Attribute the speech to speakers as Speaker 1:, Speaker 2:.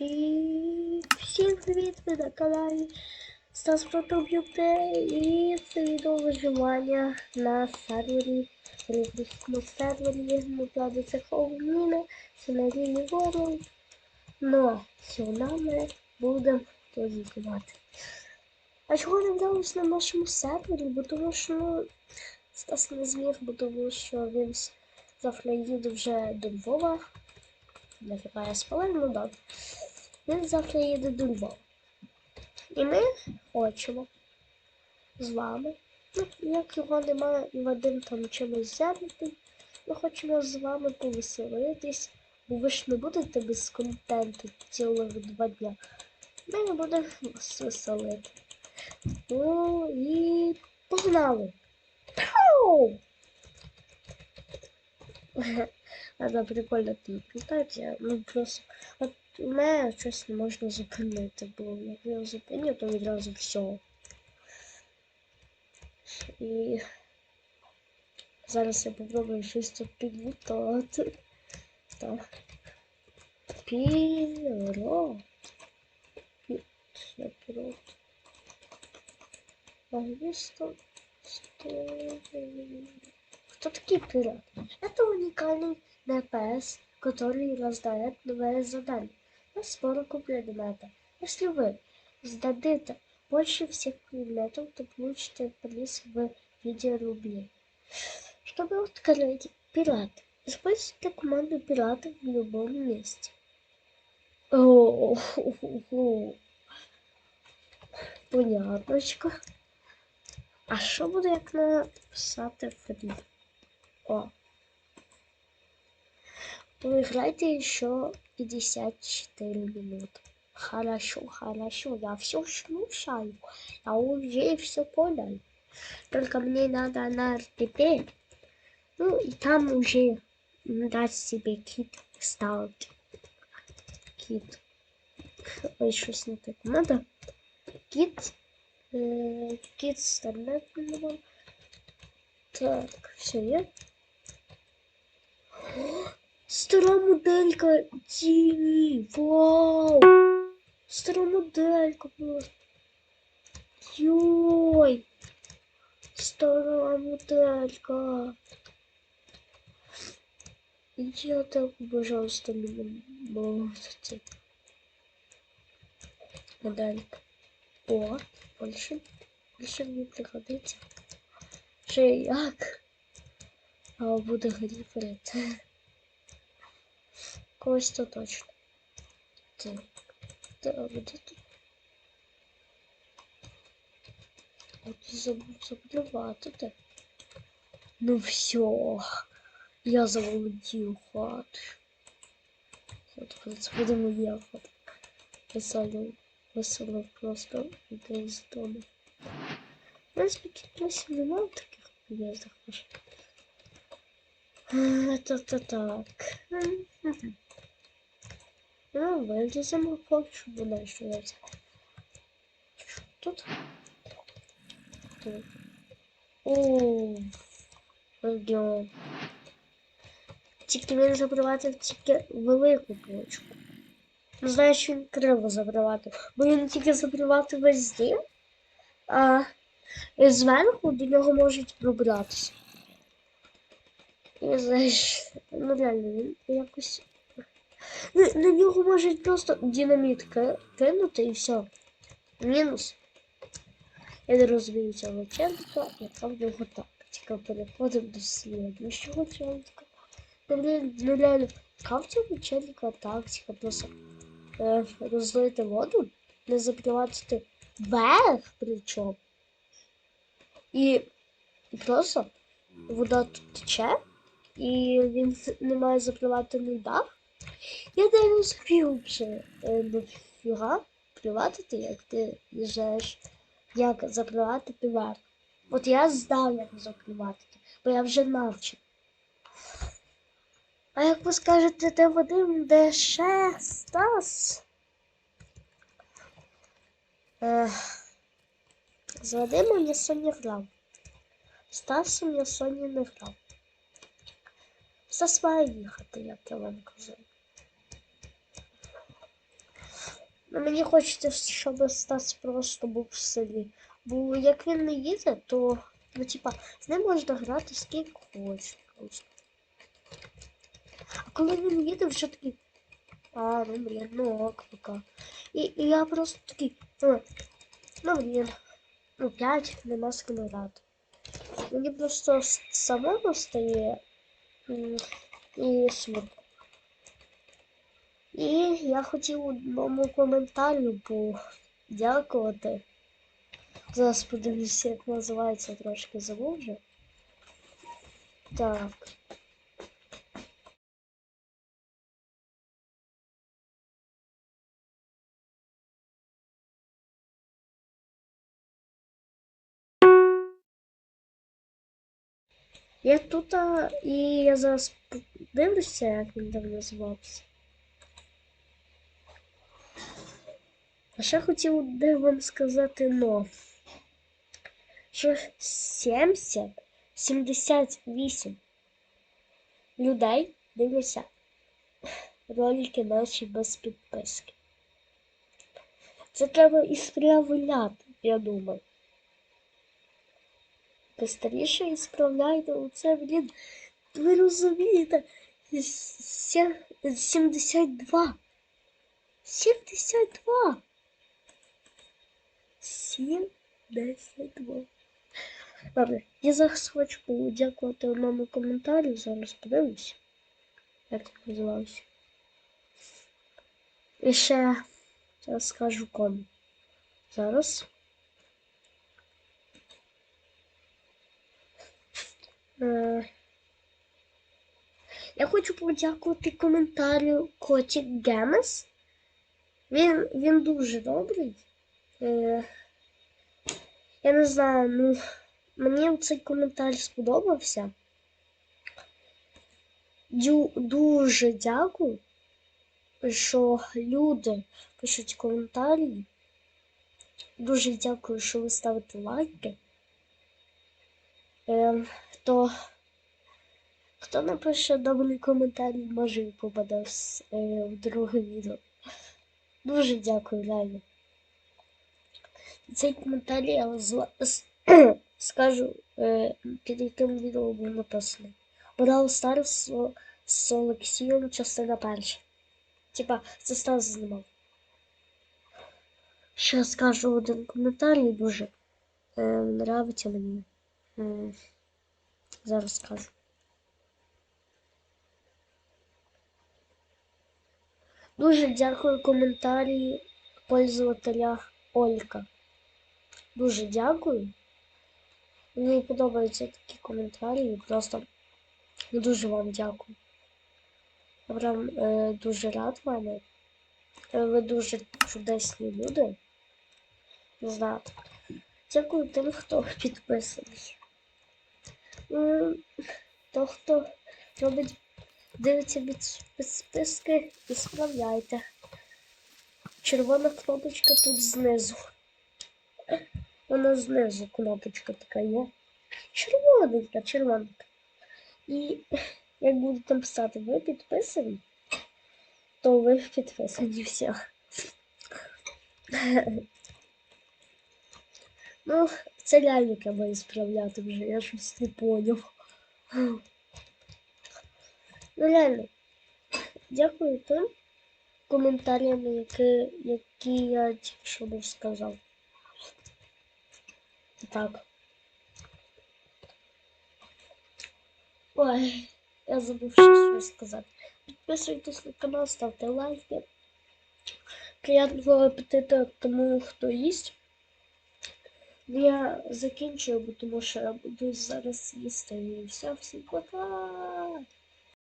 Speaker 1: І всім привіт, ви на каналі Стас Протоб'юте і це відео виживання на сервері, рибницькому сервері, ну правда це Хоуміна, це на рівні Но сьогодні ми будемо тут знімати. А чого не вдалося на нашому сервері? Бо тому що ну, Стас не зміг, бо тому що він завтра їде вже до Львова. Нафіга я спалив, ну да. Він завтра їде до Львова. І ми хочемо з вами. Ну, як його немає і Вадим там чимось зайнятий, ми хочемо з вами повеселитись, бо ви ж не будете без контенту цілих два дня. Ми не будемо вас веселити. Ну і погнали! Пау! Вона прикольно тут літати, ну просто от у мене щось не можна зупинити, бо як я його зупиню, то відразу все. І зараз я попробую щось тут підлітати. Так. Піро. Все піро. А місто. Кто такие пираты? Это уникальный ДПС, который раздает новые задания на сборку предмета. Если вы сдадите больше всех предметов, то получите приз в виде рублей. Чтобы открыть пират, используйте команду пирата в любом месте. О. А що буде, як написати фрі? О. Поиграйте еще 54 минуты. Хорошо, хорошо, я все слушаю. Я уже все понял. Только мне надо на РТП. Ну, и там уже дать себе кит ставить. Кит. Ой, что не так надо. Кит. Э, кит стандартный. Так, все є. Стара моделька Тіні! Вау! Стара моделька просто. Йой! Стара моделька. Я так, пожалуйста, не можете. Моделька. О, больше, больше мені пригодиться. Ще як? А буде гріферит. Когось то точно. Так. Так, де тут? От забув заплювати. Ну все. Я заволодів хату. От, в принципі, будемо їхати. Весело, просто йти з дому. У нас тут немає таких поездок уж. Это-то так. Ну, вылезем хочу, буду что Тут. Тут. О. Тільки він забривати тільки велику почку. Ну, знаєш, він криво забривати. Бо він тільки забривати весь дім, а зверху до нього можуть пробратися. І знаєш, ну реально, він якось. Ну, на нього можуть просто динаміт кинути і все. Мінус. Я не розумію цього чоловіка, яка в нього тактика. Переходимо до слідущого чоловіка. Ну, блін, реально, яка в цього чоловіка тактика? Просто е, розлити воду, не закривати верх причому. І просто вода тут тече, і він не має запривати дах. Я не розумію вже нафіга приватити, як ти їжджаєш, як запривати верх. От я знав, як закривати, бо я вже навчив. А як ви скажете, де Вадим, де ще Стас? Ех. З Вадимом я сьогодні грав. Стасом я сьогодні не грав. Стас має їхати, як я вам казав. Ну, мені хочеться, щоб Стас просто був в селі. Бо як він не їде, то ну, типа, з ним можна грати скільки хочеш. А коли він їде, вже такий. А, ну блін, ну ок, пока. І, і я просто такий. Ну, ну блін. Ну, п'ять нема з ким грати. Мені просто самому стає і смутно. І я хотів одному коментарю подякувати. Зараз подивлюся, як називається, трошки забув вже. Так. Я тут а, і я зараз дивлюся, як він там називався. А ще хотів де вам сказати но. Що 70, 78 людей дивляться ролики наші без підписки. Це треба і ісправляти, я думаю. Быстріше ісправляйте оце, блін. Ви розумієте? 72. 72. 72. Добре, я зараз хочу подякувати одному коментарю. Зараз подивлюся. Як він називався. І ще зараз скажу кому. Зараз. Я хочу подякувати коментарю Котік Гемес. Він, він дуже добрий. Е, Я не знаю, ну мені цей коментар сподобався. Дю, дуже дякую, що люди пишуть коментарі. Дуже дякую, що ви ставите лайки. Е, то хто напише добрий коментарі, може і попаде в, е, в друге відео. Дуже дякую, реально. Цей коментар я зла- скажу, е, під яким відео був написаний. Бравл Старс з, Олексієм частина перша. Типа, це Стас знімав. Ще скажу один коментар дуже е, нравиться мені. М, Зараз скажу. Дуже дякую коментарі пользователя Олька. Дуже дякую. Мені подобаються такі коментарі. Просто дуже вам дякую. Я прям е, дуже рад вами. Е, Ви дуже чудесні люди. Не. Дякую тим, хто підписаний. То, хто робить, дивиться від списки і справляйте. Червона кнопочка тут знизу. Вона знизу кнопочка така є. Червоненька, червоненька. І як будете писати, ви підписані, то ви підписані все. Ну, це реально треба справляти вже, я щось не поняв. Ну реально, дякую тим коментарям, які, які я тільки що був сказав. Так. Ой, я забув щось сказати. Підписуйтесь на канал, ставте лайки. Приятного апетиту тому, хто їсть. Я закінчую, бо тому що я буду зараз їсти і все, всім пока.